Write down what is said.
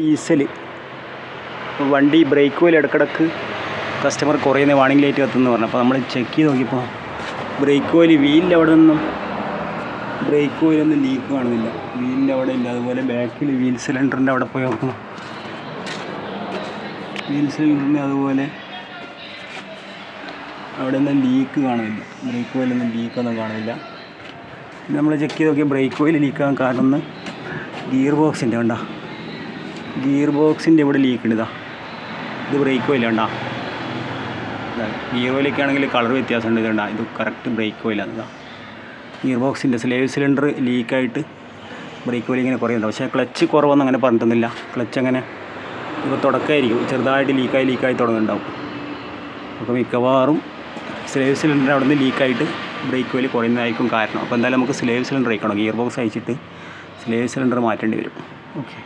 Diesel വണ്ടി brake oil ഇടക്കിടക്ക് customer കുറയുന്ന വാണിംഗ് ലൈറ്റ് കത്തുന്നു പറഞ്ഞു. അപ്പോൾ നമ്മൾ ചെക്ക് ചെയ്ത് നോക്കിയപ്പോൾ ബ്രേക്ക് ഓയിൽ വീലിന്റെ അവിടെ നിന്നും ബ്രേക്ക് ഓയിലൊന്നും ലീക്ക് കാണുന്നില്ല. വീലിന്റെ അവിടെ ഇല്ല. അതുപോലെ ബാക്കിൽ വീൽ സിലിണ്ടറിന്റെ അവിടെ പോയി നോക്കണം. വീൽ സിലിണ്ടറിന്റെ അതുപോലെ അവിടെ ഒന്നും ലീക്ക് കാണുന്നില്ല. ബ്രേക്ക് ഓയിലൊന്നും ലീക്കൊന്നും കാണുന്നില്ല. നമ്മൾ ചെക്ക് ചെയ്ത് നോക്കിയാൽ ബ്രേക്ക് ഓയിൽ ലീക്കാൻ കാരണം ഗിയർ ബോക്സിന്റെ കണ്ട. ഗിയർ ബോക്സിന്റെ ഇവിടെ ലീക്ക് ഉണ്ട് ഇതാ. ഇത് ബ്രേക്ക് ഓയിൽ ഉണ്ടാ ഗിയർ ഓയിലൊക്കെ ആണെങ്കിൽ കളർ വ്യത്യാസമുണ്ട് ഇതുണ്ടാ ഇത് കറക്റ്റ് ബ്രേക്ക് ഓയിലാണ് ഇതാ. ഗിയർ ബോക്സിന്റെ സ്ലേവ് സിലിണ്ടർ ലീക്കായിട്ട് ബ്രേക്ക് ഓയിൽ ഇങ്ങനെ കുറയുന്നുണ്ട്. പക്ഷേ ക്ലച്ച് കുറവൊന്നും അങ്ങനെ പറഞ്ഞിട്ടൊന്നുമില്ല. ക്ലച്ച് അങ്ങനെ ഇപ്പോൾ തുടക്കമായിരിക്കും. ചെറുതായിട്ട് ലീക്കായി ലീക്കായി തുടങ്ങുന്നുണ്ടാവും. അപ്പോൾ മിക്കവാറും സ്ലേവ് സിലിണ്ടർ അവിടെ നിന്ന് ലീക്കായിട്ട് ബ്രേക്ക് ഓയിൽ കുറയുന്നതായിരിക്കും കാരണം. അപ്പോൾ എന്തായാലും നമുക്ക് സ്ലേവ് സിലിണ്ടർ അയക്കണം ഗിയർ ബോക്സ് അയച്ചിട്ട് സ്ലേവ് സിലിണ്ടർ മാറ്റേണ്ടി വരും. ഓക്കെ